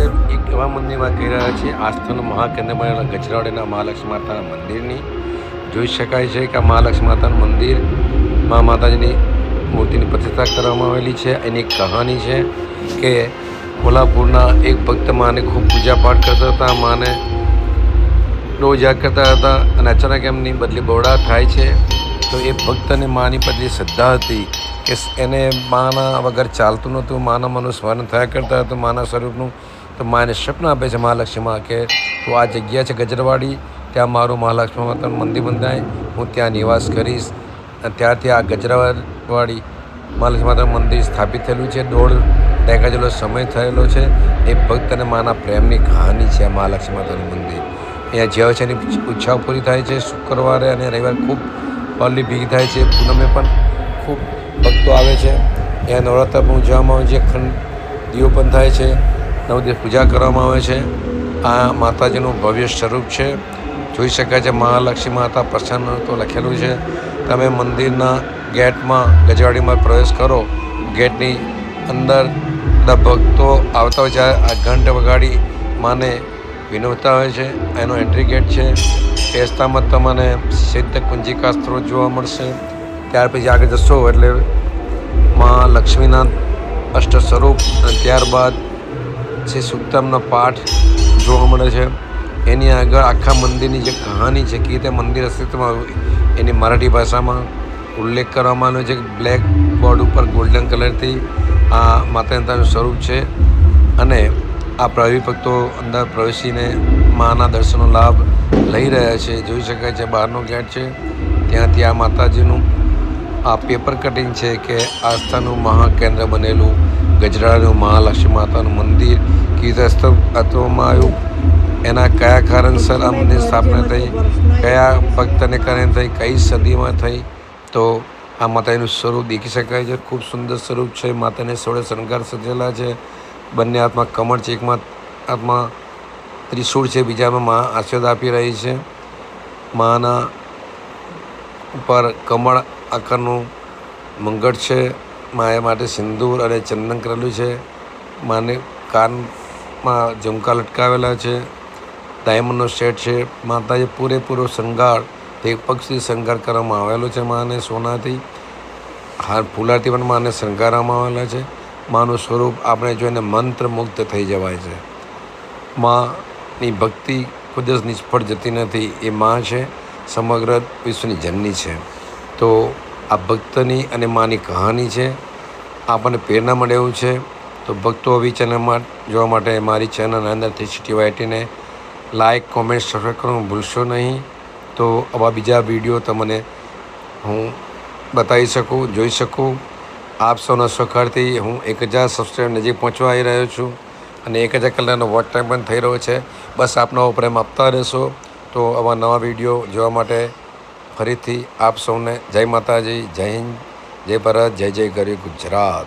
આજે એક એવા મંદિરમાં કહી રહ્યા છીએ. આસ્થાનું મહાકેન્દ્ર બનેલા ગજરાવાડીના મહાલક્ષ્મી માતાના મંદિરની. જોઈ શકાય છે કે મહાલક્ષ્મી માતાનું મંદિર મા માતાજીની મૂર્તિની પ્રતિષ્ઠા કરવામાં આવેલી છે. એની કહાની છે કે કોલ્હાપુરના એક ભક્ત માને ખૂબ પૂજાપાઠ કરતા હતા, માને રોજ યાદ કરતા હતા અને અચાનક એમની બદલી બહોળા થાય છે. તો એ ભક્તને માની પ્રત્યે શ્રદ્ધા હતી કે એને માના વગર ચાલતું નહોતું. માના મનનું સ્મરણ થયા કરતા હતું. માના સ્વરૂપનું તો મા એને સ્વપ્ન આપે છે મહાલક્ષ્મીમાં કે તું આ જગ્યા છે ગજરવાડી, ત્યાં મારું મહાલક્ષ્મી માતાનું મંદિર બંધાય, હું ત્યાં નિવાસ કરીશ. અને ત્યારથી આ ગજરાવાડી મહાલક્ષ્મી માતાનું મંદિર સ્થાપિત થયેલું છે. દોઢ દાયકા જેટલો સમય થયેલો છે. એ ભક્ત અને માના પ્રેમની કહાની છે મહાલક્ષ્મી માતાનું મંદિર. અહીંયા જે છે એની ઈચ્છાઓ પૂરી થાય છે. શુક્રવારે અને રવિવારે ખૂબ પલ્લી ભીગ થાય છે. પૂનમે પણ ખૂબ ભક્તો આવે છે. અહીંયા નવરાત્ર પણ ઉજવવામાં આવે છે. ખંડ દીવો પણ થાય છે. નવ દિવસ પૂજા કરવામાં આવે છે. આ માતાજીનું ભવ્ય સ્વરૂપ છે. જોઈ શકાય છે મહાલક્ષ્મી માતા પ્રસન્ન તો લખેલું છે. તમે મંદિરના ગેટમાં ગજવાડીમાં પ્રવેશ કરો. ગેટની અંદર ભક્તો આવતા હોય આ ઘંટ વગાડી માને વિનોદતા હોય છે. એનો એન્ટ્રી ગેટ છે. બેસતામાં તમને સિદ્ધ કુંજિકા સ્ત્રોત જોવા મળશે. ત્યાર પછી આગળ જશો એટલે મા લક્ષ્મીના અષ્ટ સ્વરૂપ અને ત્યારબાદ શ્રી સુક્તમનો પાઠ જોવા મળે છે. એની આગળ આખા મંદિરની જે કહાની છે કે તે મંદિર અસ્તિત્વમાં આવ્યું, એની મરાઠી ભાષામાં ઉલ્લેખ કરવામાં આવ્યો છે કે બ્લેક બોર્ડ ઉપર ગોલ્ડન કલરથી આ માતાનું સ્વરૂપ છે. અને આ ભક્તો અંદર પ્રવેશીને માના દર્શનનો લાભ લઈ રહ્યા છે. જોઈ શકાય છે, બહારનો ગેટ છે. ત્યાંથી આ માતાજીનું આ પેપર કટિંગ છે કે આસ્થાનું મહાકેન્દ્ર બનેલું ગજરાનું મહાલક્ષ્મી માતાનું મંદિર કીધું અસ્તિત્વમાં આવ્યું. એના કયા કારણસર આ મંદિર સ્થાપના થઈ, કયા ભક્તને કારણે થઈ, કઈ સદીમાં થઈ, તો આ માતાનું સ્વરૂપ દેખી શકાય છે. ખૂબ સુંદર સ્વરૂપ છે. માતાને સોળે શણગાર સજેલા છે. બંને હાથમાં કમળ છે. એકમાં હાથમાં ત્રિશૂળ છે. બીજામાં મા આશીર્વાદ આપી રહી છે. માના ઉપર કમળ આકારનું મંગળ છે, માયા માટે સિંદૂર અને ચંદન કરેલું છે. માને કાનમાં ઝુમકા લટકાવેલા છે. ડાયમંડનો સેટ છે. માતાએ પૂરેપૂરો શણગાર તે પક્ષથી શણગાર કરવામાં આવેલો છે માને સોનાથી. હાર ફૂલાથી પણ માને શણગારવામાં આવેલા છે. માનું સ્વરૂપ આપણે જોઈને મંત્રમુગ્ધ થઈ જવાય છે. માની ભક્તિ ખુદ જ નિષ્ફળ જતી નથી, એ માં છે. સમગ્ર વિશ્વની જનની છે. તો આ ભક્તની અને માની કહાની છે. આપણને પ્રેરણા મળે એવું છે. તો ભક્તો આવી ચેનલમાં જોવા માટે મારી ચેનલ નરેન્દ્ર સિટી વાયટીને લાઇક કોમેન્ટ સબસ્ક્રાઈબ કરવાનું ભૂલશો નહીં. તો આવા બીજા વીડિયો તમને હું બતાવી શકું, જોઈ શકું. આપ સૌના સહકારથી હું એક હજાર સબસ્ક્રાઈબ નજીક પહોંચવા આવી રહ્યો છું અને એક હજાર કલાકનો વોચ ટાઈમ પણ થઈ રહ્યો છે. બસ આપનો પ્રેમ આપતા રહેશો. તો આવા નવા વીડિયો જોવા માટે ફરીથી આપ સૌને જય માતાજી જય હિન્દ જય ભારત જય જય ગરી ગુજરાત.